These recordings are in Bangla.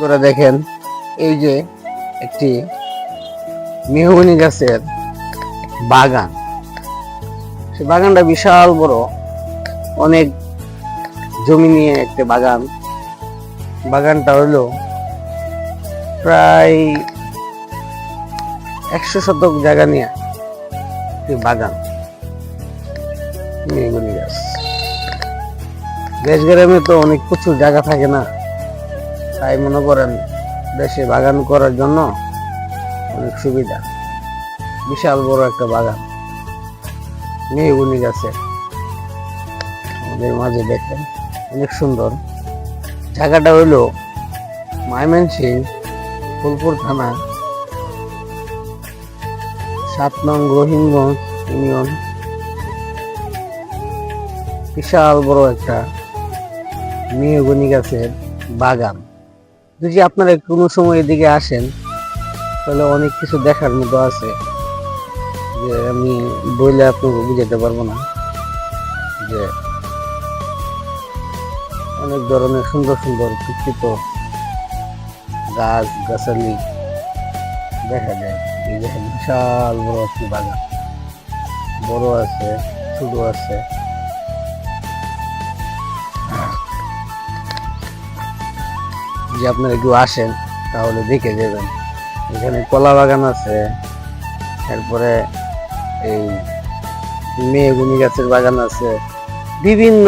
ধরে দেখেন, এই যে একটি মেহগনি গাছের বাগান। সে বাগানটা বিশাল বড়, অনেক জমি নিয়ে একটা বাগান। বাগানটা হলো প্রায় একশো শতক জায়গা নিয়ে বাগান, মেহগনি গাছ। দেশ গ্রামে তো অনেক প্রচুর জায়গা থাকে না। তাই মনে করেন দেশে বাগান করার জন্য অনেক সুবিধা। বিশাল বড় একটা বাগান। মেহগুনি গাছে আমাদের মাঝে দেখেন, অনেক সুন্দর। জায়গাটা হইল ময়মনসিং ফুলপুর থানা, সাত নং রহিমগঞ্জ ইউনিয়ন। বিশাল বড় একটা মেহগুনি গাছের বাগান। যদি আপনারা কোনো সময় এদিকে আসেন, তাহলে অনেক কিছু দেখার মতো আছে যে আমি বইলে আপনাকে বুঝাতে পারব না। যে অনেক ধরনের সুন্দর সুন্দর বিকৃত গাছ, গাছালি দেখা যায়। এই দেখেন, বিশাল বড় একটি বাগান। বড় আছে, ছোট আছে। যে আপনারা একটু আসেন, তাহলে দেখে যাবেন। এখানে কলা বাগান আছে, এরপরে এই মেয়েগুনি গাছের বাগান আছে, বিভিন্ন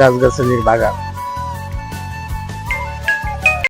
গাছগাছালির বাগান।